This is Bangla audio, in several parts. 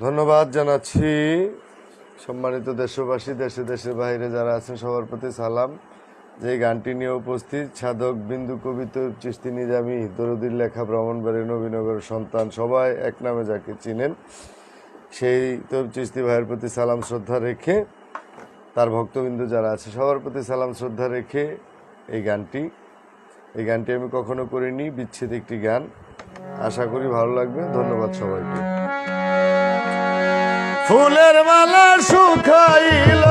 ধন্যবাদ জানাচ্ছি সম্মানিত দেশবাসী, দেশে, দেশের বাইরে যারা আছেন, সবার প্রতি সালাম। যে গানটি নিয়ে উপস্থিত, সাধক, বিন্দু কবিত চিস্তি নিজামি দরুদির লেখা ব্রাহ্মণবাড়ি নবীনগর সন্তান, সবাই এক নামে যাকে চিনেন, সেই তোর চিস্তি ভাইয়ের প্রতি সালাম, শ্রদ্ধা রেখে, তার ভক্তবিন্দু যারা আছে, সবার প্রতি সালাম, শ্রদ্ধা রেখে এই গানটি এই গানটি আমি কখনো করিনি, বিচ্ছেদ একটি গান। আশা করি ভালো লাগবে। ধন্যবাদ সবাইকে। ফুলের মালা শুকাইল।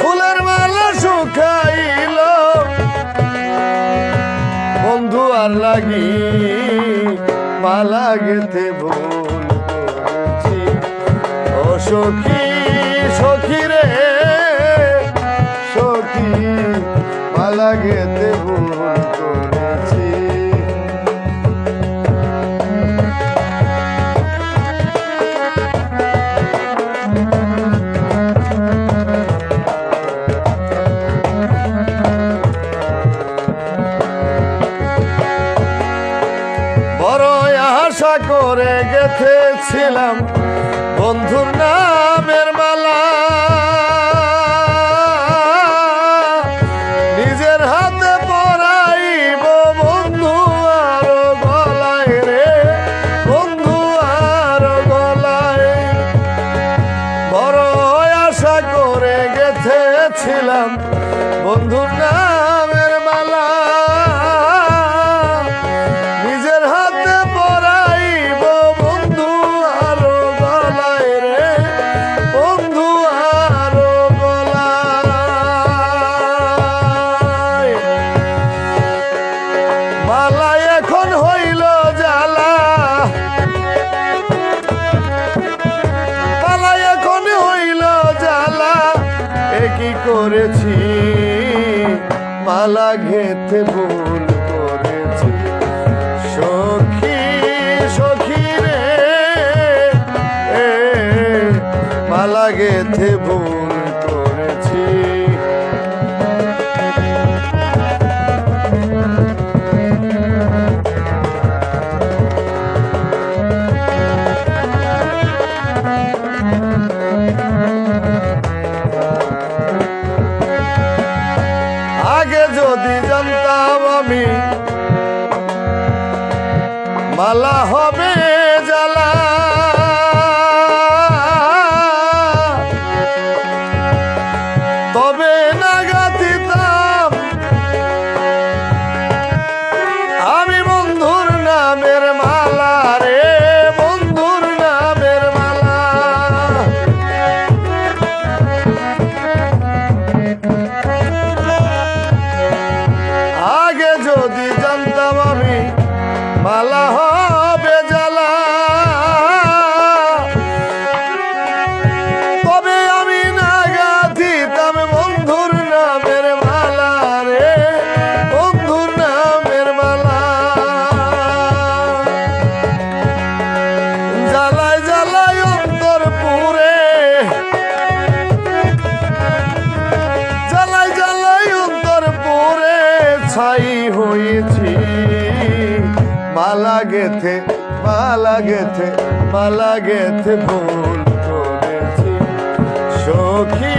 ফুলের মালা শুকাইল। বন্ধু আর লাগি মালা গেতে ভুল ও সখী সখী রে, সখী মালা গেতে ভুল গেথেছিলাম বন্ধুর নামের মালা করেছি। মালা ঘেতে ভুল হয়েছি মালা গেথে মালা গেথে মালা গেথে ভুল করেছি। সখী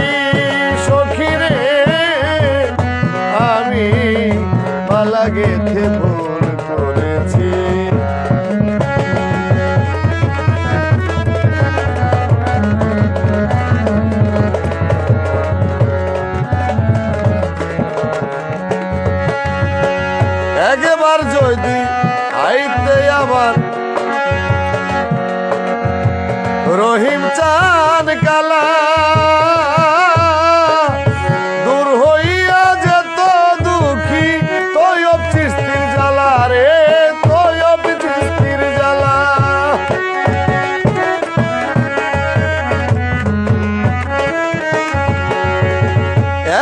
সখী রে, আমি মালা গেথে ভুল রহিম চান কালা। দূর হইয়া যেত দুঃখী তয় চিস্তির জ্বালা রে তয় চিস্তির জ্বালা।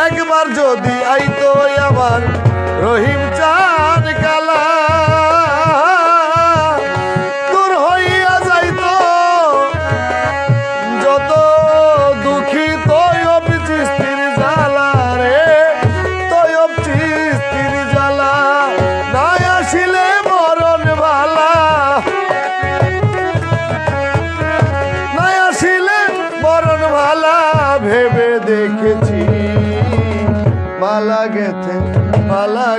একবার যদি আইতো আমার রহিম চান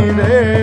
रे